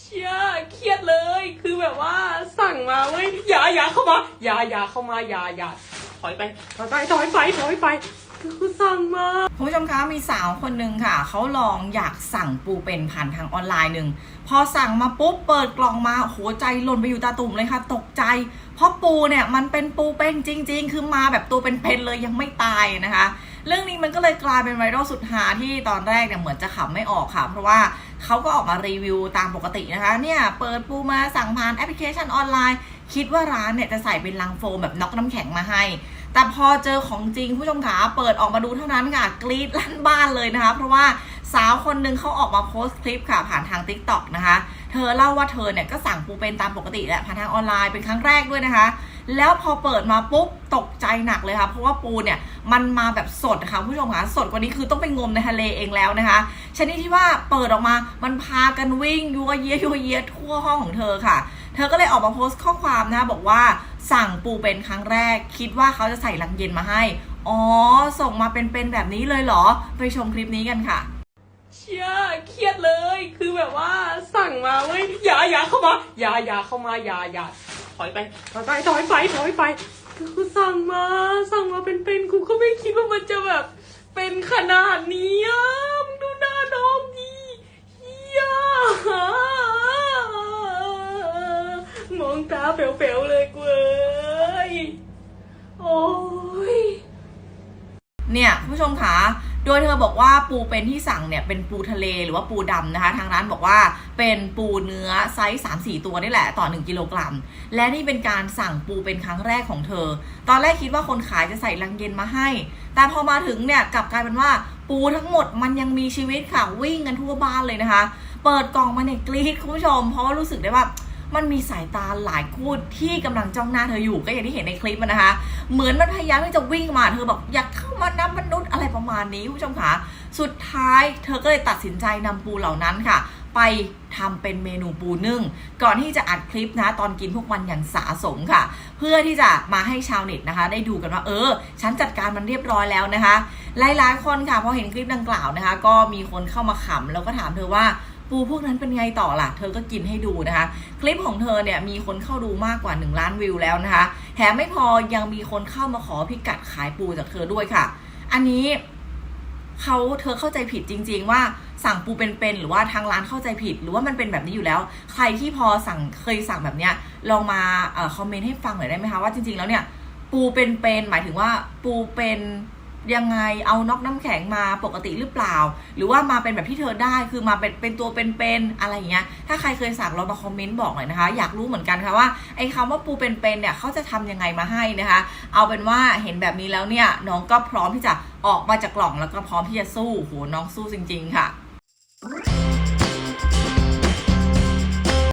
เชี่ยเครียดเลย คือแบบว่าสั่งมาเว้ยอย่าอย่าเข้ามาอย่าอย่าเข้ามาอย่าอย่าถอยไปถอยไปถอยไปถอยไปคือสั่งมาคุณผู้ชมคะมีสาวคนหนึ่งค่ะเขาลองอยากสั่งปูเป็นผ่านทางออนไลน์หนึ่งพอสั่งมาปุ๊บเปิดกล่องมาโหใจหล่นไปอยู่ตาตุ่มเลยค่ะ ตกใจ เพราะปูเนี่ยมันเป็นปูเป็นจริง ๆ คือมาแบบตัวเป็นๆเลยยังไม่ตายนะคะ เรื่องนี้มันก็เลยกลายเป็นไวรัลสุดฮาที่ตอนแรกเนี่ยเหมือนจะขำไม่ออกค่ะ เพราะว่าเขาก็ออกมารีวิวตามปกตินะคะ เนี่ยเปิดปูมาสั่งผ่านแอปพลิเคชันออนไลน์ คิดว่าร้านเนี่ยจะใส่เป็นลังโฟมแบบน็อกน้ำแข็งมาให้ แต่พอเจอของจริงผู้ชมขาเปิดออกมาดูเท่านั้นค่ะ กรี๊ดลั่นบ้านเลยนะคะ เพราะว่าสาวคนหนึ่งเขาออกมาโพสต์คลิปค่ะผ่านทาง t ิ k t o k นะคะ เธอเล่าว่าเธอเนี่ยก็สั่งปูเป็นตามปกติแหละผ่านทางออนไลน์เป็นครั้งแรกด้วยนะคะ แล้วพอเปิดมาปุ๊บ ตกใจหนักเลยค่ะเพราะว่าปูเนี่ยมันมาแบบสดนะคะผู้ชมค่ะสดกว่านี้คือต้องไปงมในทะเลเองแล้วนะคะชนิดที่ว่าเปิดออกมามันพากันวิ่งยัวเยียยัวเยียทั่วห้องของเธอค่ะ เธอก็เลยออกมาโพสต์ข้อความนะคะบอกว่าสั่งปูเป็นครั้งแรก คิดว่าเขาจะใส่ลังเย็นมาให้ อ๋อ ส่งมาเป็นๆแบบนี้เลยเหรอ ไปชมคลิปนี้กันค่ะ เชี่ยเครียดเลย คือแบบว่าสั่งมาเว้ยอย่าอย่าเข้ามาอย่าอย่าเข้ามาอย่าอย่าถอยไปถอยไปถอยไปถอยไป คือสั่งมาสั่งมาเป็นๆกูก็ไม่คิดว่ามันจะแบบ เป็นขนาดนี้อะมึงดูหน้าน้องดีเฮียมองตาเป๋วๆเลยกูเอ้ยโอ้ยเนี่ยผู้ชมคะ โดยเธอบอกว่าปูเป็นที่สั่งเนี่ยเป็นปูทะเลหรือว่าปูดำนะคะ ทางร้านบอกว่าเป็นปูเนื้อไซส์3 4 ตัวนี่แหละต่อ 1 กิโลกรัม และนี่เป็นการสั่งปูเป็นครั้งแรกของเธอ ตอนแรกคิดว่าคนขายจะใส่ลังเย็นมาให้ แต่พอมาถึงเนี่ยกลับกลายเป็นว่าปูทั้งหมดมันยังมีชีวิตค่ะวิ่งกันทั่วบ้านเลยนะคะ เปิดกล่องมาเนี่ยกรี๊ดคุณผู้ชม เพราะว่ารู้สึกได้ว่ามันมีสายตาหลายคู่ที่กำลังจ้องหน้าเธออยู่ก็อย่างที่เห็นในคลิปนะคะ เหมือนมันพยายามที่จะวิ่งมาเธอบอกอยากเข้ามานับมนุษย์อะไร ประมาณนี้คุณผู้ชมคะสุดท้ายเธอก็เลยตัดสินใจนำปูเหล่านั้นค่ะ ไปทำเป็นเมนูปูนึ่ง ก่อนที่จะอัดคลิปนะ ตอนกินพวกมันอย่างสาสมค่ะ เพื่อที่จะมาให้ชาวเน็ตนะคะ ได้ดูกันว่า เออ ฉันจัดการมันเรียบร้อยแล้วนะคะ หลายๆคนค่ะพอเห็นคลิปดังกล่าวนะคะ ก็มีคนเข้ามาขำแล้วก็ถามเธอว่าปูพวกนั้นเป็นไงต่อล่ะ เธอก็กินให้ดูนะคะ คลิปของเธอเนี่ยมีคนเข้าดูมากกว่า 1 ล้านวิวแล้วนะคะ แถมไม่พอยังมีคนเข้ามาขอพิกัดขายปูจากเธอด้วยค่ะ อันนี้ เขาเธอเข้าใจผิดจริง ๆ ว่าสั่งปูเป็นๆหรือว่าทางร้านเข้าใจผิด หรือว่ามันเป็นแบบนี้อยู่แล้ว ใครที่พอสั่งเคยสั่งแบบเนี้ยลองมาอคอมเมนต์ให้ฟังหน่อยได้ไหมคะว่าจริงๆแล้วเนี่ยปูเป็นๆหมายถึงว่าปูเป็นยังไงเอาน็อกน้ำแข็งมาปกติหรือเปล่า หรือว่ามาเป็นแบบที่เธอได้คือมาเป็นเป็นตัวเป็นๆอะไรอย่างเงี้ยถ้าใครเคยสั่งเรามาคอมเมนต์บอกหน่อยนะคะ อยากรู้เหมือนกันค่ะว่าไอ้คำว่าปูเป็นๆเนี่ยเขาจะทำยังไงมาให้นะคะ เอาเป็นว่าเห็นแบบนี้แล้วเนี่ยน้องก็พร้อมที่จะ ออกมาจากกล่องแล้วก็พร้อมที่จะสู้โหน้องสู้จริง ๆ ค่ะ